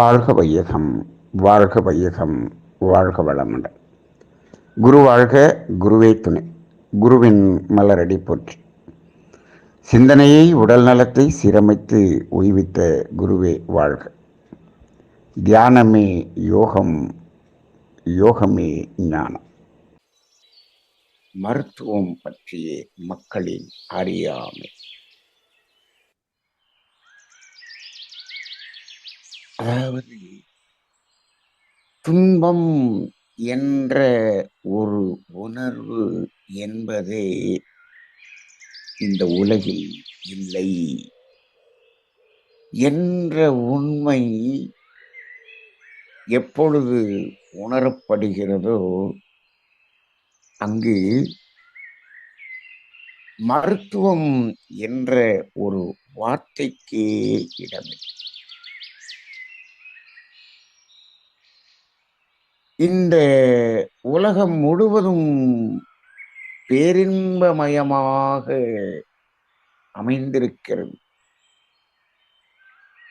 வாழ்க வையகம் வாழ்க வையகம் வாழ்க வளமுடன். குரு வாழ்க குருவே துணை. குருவின் மலரடி போற்றி. சிந்தனையை உடல் நலத்தை சீரமைத்து உய்வித்த குருவே வாழ்க. தியானமே யோகம் யோகமே ஞானம். மருத்துவம் பற்றிய மக்களின் அறியாமை. அதாவது துன்பம் என்ற ஒரு உணர்வு என்பதே இந்த உலகில் இல்லை என்ற உண்மை எப்பொழுது உணரப்படுகிறதோ அங்கு மருத்துவம் என்ற ஒரு வார்த்தைக்கே இடமில்லை. இந்த உலகம் முழுவதும் பேரின்பமயமாக அமைந்திருக்கிறது.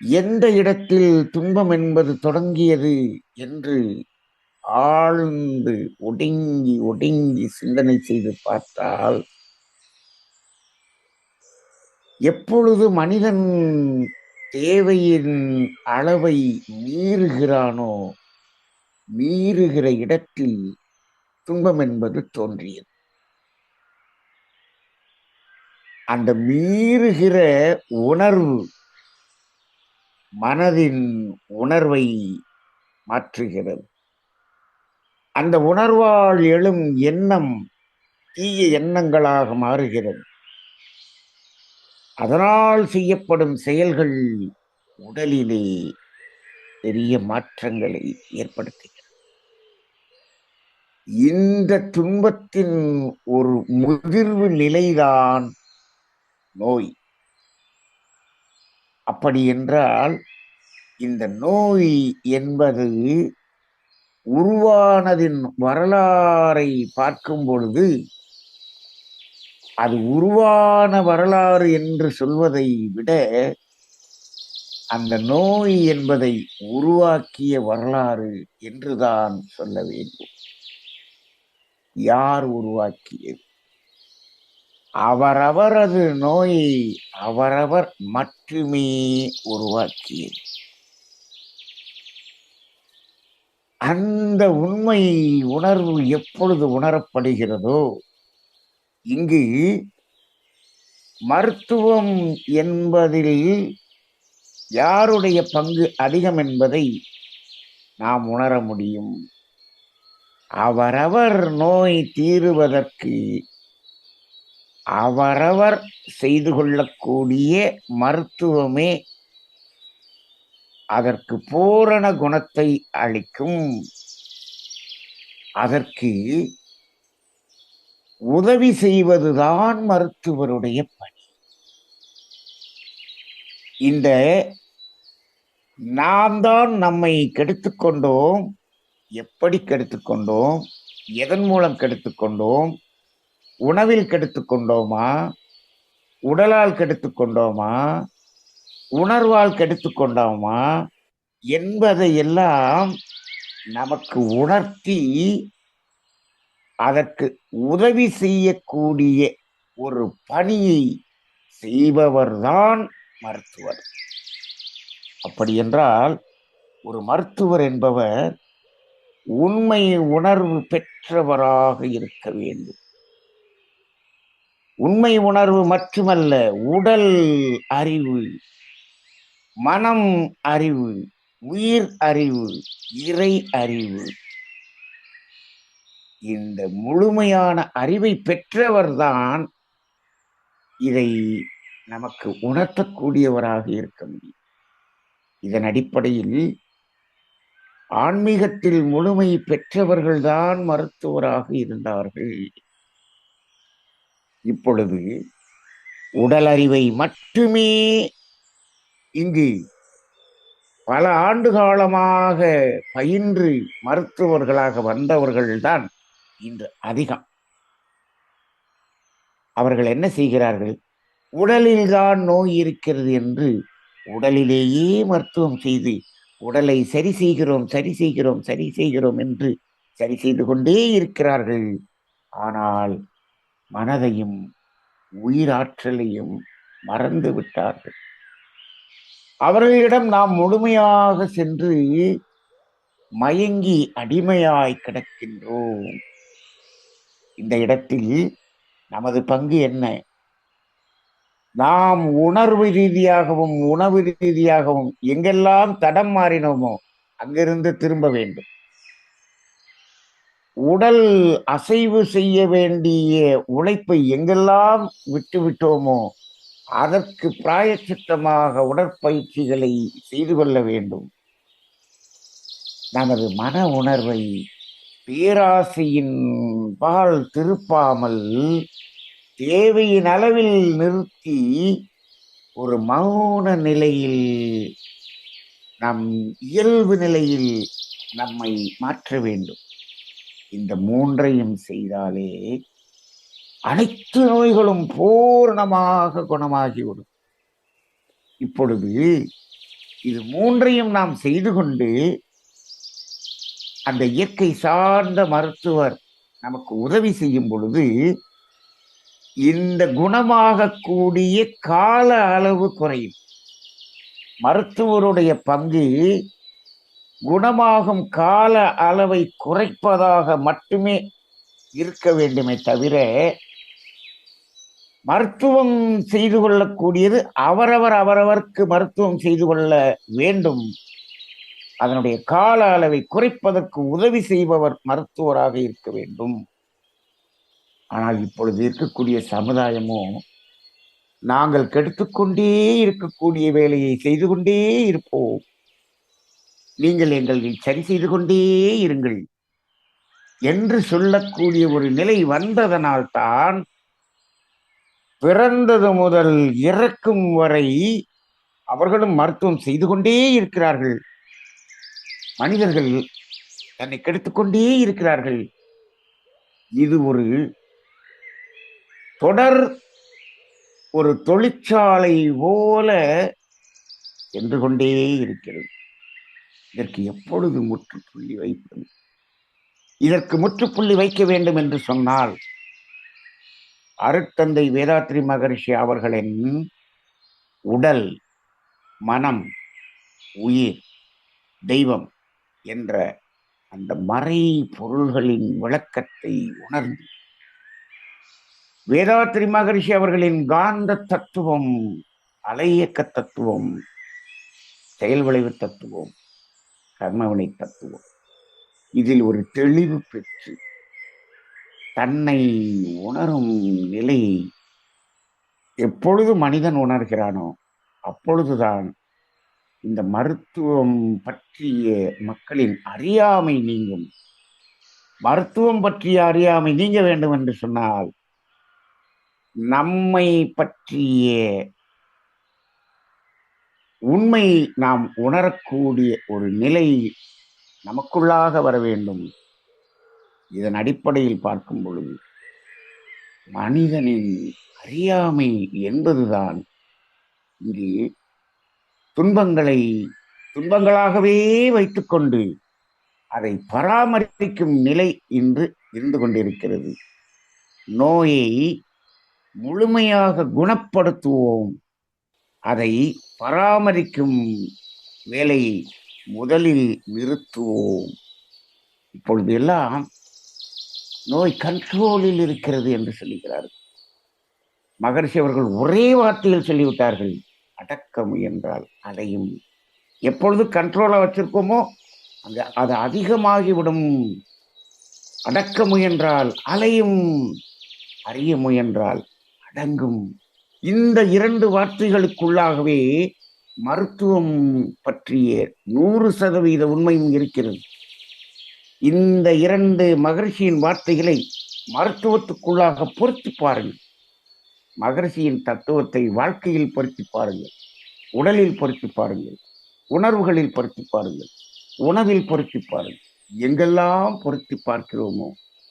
எந்த இடத்தில் துன்பம் என்பது தொடங்கியது என்று ஆழ்ந்து ஒடுங்கி ஒடுங்கி சிந்தனை செய்து பார்த்தால் எப்பொழுது மனிதன் தேவையின் அளவை மீறுகிறானோ மீறுகிற இடத்தில் துன்பம் என்பது தோன்றியது. அந்த மீறுகிற உணர்வு மனதின் உணர்வை மாற்றுகிறது. அந்த உணர்வால் எழும் எண்ணம் தீய எண்ணங்களாக மாறுகிறது. அதனால் செய்யப்படும் செயல்கள் உடலிலே பெரிய மாற்றங்களை ஏற்படுத்துகிறது இந்த துன்பத்தின் ஒரு முதிர்வு நிலைதான் நோய். அப்படி என்றால் இந்த நோய் என்பது உருவானதின் வரலாறை பார்க்கும் பொழுது அது உருவான வரலாறு என்று சொல்வதை விட அந்த நோய் என்பதை உருவாக்கிய வரலாறு என்றுதான் சொல்ல வேண்டும். யார் உருவாக்கியது? அவரவரது நோயை அவரவர் மட்டுமே உருவாக்கியது. அந்த உண்மை உணர்வு எப்பொழுது உணரப்படுகிறதோ இங்கு மருத்துவம் என்பதில் யாருடைய பங்கு அதிகம் என்பதை நாம் உணர முடியும். அவரவர் நோய் தீருவதற்கு அவரவர் செய்து கொள்ளக்கூடிய மருத்துவமே அதற்கு பூரண குணத்தை அளிக்கும். அதற்கு உதவி செய்வதுதான் மருத்துவருடைய பணி. இந்த நாம் தான் நம்மை கெடுத்துக்கொண்டோம் எப்படி கெடுத்துக்கொண்டோம்? எதன் மூலம் கெடுத்துக்கொண்டோம்? உணவில் கெடுத்துக்கொண்டோமா? உடலால் கெடுத்துக்கொண்டோமா? உணர்வால் கெடுத்துக்கொண்டோமா? என்பதையெல்லாம் நமக்கு உணர்த்தி அதற்கு உதவி செய்யக்கூடிய ஒரு பணியை செய்பவர்தான் மருத்துவர். அப்படி என்றால் ஒரு மருத்துவர் என்பவர் உண்மை உணர்வு பெற்றவராக இருக்க வேண்டும். உண்மை உணர்வு மட்டுமல்ல உடல் அறிவு மனம் அறிவு உயிர் அறிவு இறை அறிவு. இந்த முழுமையான அறிவை பெற்றவர்தான் இதை நமக்கு உணர்த்தக்கூடியவராக இருக்க முடியும். இதன் அடிப்படையில் ஆன்மீகத்தில் முழுமை பெற்றவர்கள்தான் மருத்துவராக இருந்தார்கள். இப்பொழுது உடல் அறிவை மட்டுமே இங்கு பல ஆண்டு காலமாக பயின்று மருத்துவர்களாக வந்தவர்கள்தான் இன்று அதிகம். அவர்கள் என்ன செய்கிறார்கள்? உடலில்தான் நோய் இருக்கிறது என்று உடலிலேயே மருத்துவம் செய்து உடலை சரி செய்கிறோம் சரி செய்கிறோம் சரி செய்கிறோம் என்று சரி செய்து கொண்டே இருக்கிறார்கள். ஆனால் மனதையும் உயிராற்றலையும் மறந்து விட்டார்கள். அவர்களிடம் நாம் முழுமையாக சென்று மயங்கி அடிமையாய் கிடக்கின்றோம். இந்த இடத்தில் நமது பங்கு என்ன? நாம் உணர்வு ரீதியாகவும் உணவு ரீதியாகவும் எங்கெல்லாம் தடம் மாறினோமோ அங்கிருந்து திரும்ப வேண்டும். உடல் அசைவு செய்ய வேண்டிய உழைப்பை எங்கெல்லாம் விட்டுவிட்டோமோ அதற்கு பிராயச்சித்தமாக உடற்பயிற்சிகளை செய்து கொள்ள வேண்டும். நமது மன உணர்வை பேராசையின் பால் திருப்பாமல் தேவையின் அளவில் நிறுத்தி ஒரு மௌன நிலையில் நம் இயல்பு நிலையில் நம்மை மாற்ற வேண்டும். இந்த மூன்றையும் செய்தாலே அனைத்து நோய்களும் பூர்ணமாக குணமாகிவிடும். இப்பொழுது இது மூன்றையும் நாம் செய்து கொண்டு அந்த இயற்கை சார்ந்த மருத்துவர் நமக்கு உதவி செய்யும் பொழுது இந்த குணமாகக்கூடிய கால அளவு குறையும். மருத்துவருடைய பங்கு குணமாகும் கால அளவை குறைப்பதாக மட்டுமே இருக்க வேண்டுமே தவிர மருத்துவம் செய்து கொள்ளக்கூடியது அவரவர் அவரவருக்கு மருத்துவம் செய்து கொள்ள வேண்டும். அதனுடைய கால அளவை குறைப்பதற்கு உதவி செய்பவர் மருத்துவராக இருக்க வேண்டும். ஆனால் இப்பொழுது இருக்கக்கூடிய சமுதாயமும் நாங்கள் கெடுத்துக்கொண்டே இருக்கக்கூடிய வேலையை செய்து கொண்டே இருப்போம். நீங்கள் எங்களை சரி செய்து கொண்டே இருங்கள். என்று சொல்லக்கூடிய ஒரு நிலை வந்ததனால்தான் பிறந்தது முதல் இறக்கும் வரை அவர்களும் மருத்துவம் செய்து கொண்டே இருக்கிறார்கள். மனிதர்கள் தன்னை கெடுத்துக்கொண்டே இருக்கிறார்கள். இது ஒரு தொடர் ஒரு தொழிற்சாலை போல சென்று கொண்டே இருக்கிறது. இதற்கு எப்பொழுது முற்றுப்புள்ளி வைப்பது? இதற்கு முற்றுப்புள்ளி வைக்க வேண்டும் என்று சொன்னால் அருட்தந்தை வேதாத்ரி மகரிஷி அவர்களின் உடல் மனம் உயிர் தெய்வம் என்ற அந்த மறை பொருள்களின் விளக்கத்தை உணர்ந்து வேதாத்ரி மகரிஷி அவர்களின் காந்த தத்துவம் அலையக்க தத்துவம் செயல் விளைவு தத்துவம் கர்மவினை தத்துவம். இதில் ஒரு தெளிவு பெற்று தன்னை உணரும் நிலை எப்பொழுது மனிதன் உணர்கிறானோ அப்பொழுதுதான் இந்த மருத்துவம் பற்றிய மக்களின் அறியாமை நீங்கும். மருத்துவம் பற்றிய அறியாமை நீங்க வேண்டும் என்று சொன்னால் நம்மை பற்றிய உண்மை நாம் உணரக்கூடிய ஒரு நிலை நமக்குள்ளாக வர வேண்டும். இதன் அடிப்படையில் பார்க்கும் பொழுது மனிதனின் அறியாமை என்பதுதான் இங்கு துன்பங்களை துன்பங்களாகவே வைத்துக்கொண்டு அதை பராமரிக்கும் நிலை இன்று இருந்து கொண்டிருக்கிறது. நோயை முழுமையாக குணப்படுத்துவோம். அதை பராமரிக்கும் வேலையை முதலில் நிறுத்துவோம். இப்பொழுது எல்லாம் நோய் கண்ட்ரோலில் இருக்கிறது என்று சொல்லுகிறார்கள் மகர்ஷி அவர்கள் ஒரே வார்த்தையில் சொல்லிவிட்டார்கள். அடக்க முயன்றால் அதையும் எப்பொழுது கண்ட்ரோலாக வச்சிருக்கோமோ அந்த அது அதிகமாகிவிடும். அடக்க முயன்றால் அலையும். அறிய முயன்றால் அடங்கும் இந்த இரண்டு வார்த்தைகளுக்குள்ளாகவே மருத்துவம் பற்றிய நூறு சதவீத உண்மையும் இருக்கிறது. இந்த இரண்டு மகர்ஷியின் வார்த்தைகளை மருத்துவத்துக்குள்ளாக பொருத்தி பாருங்கள். மகர்ஷியின் தத்துவத்தை வாழ்க்கையில் பொருத்தி பாருங்கள். உடலில் பொருத்தி பாருங்கள். உணர்வுகளில் பொருத்தி பாருங்கள். உணவில் பொருத்தி பாருங்கள். எங்கெல்லாம் பொருத்தி பார்க்கிறோமோ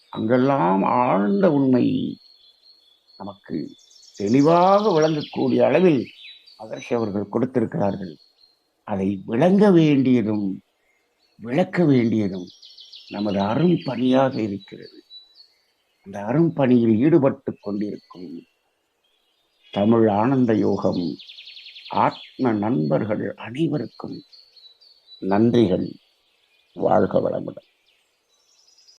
அங்கெல்லாம் ஆழ்ந்த உண்மை நமக்கு தெளிவாக விளங்கக்கூடிய அளவில் மகர்ஷி அவர்கள் கொடுத்திருக்கிறார்கள். அதை விளங்க வேண்டியதும் விளக்க வேண்டியதும் நமது அரும் பணியாக இருக்கிறது. அந்த அரும் பணியில் ஈடுபட்டு கொண்டிருக்கும் தமிழ் ஆனந்த யோகம் ஆத்ம நண்பர்கள் அனைவருக்கும் நன்றிகள். வாழ்க வளமுடன்.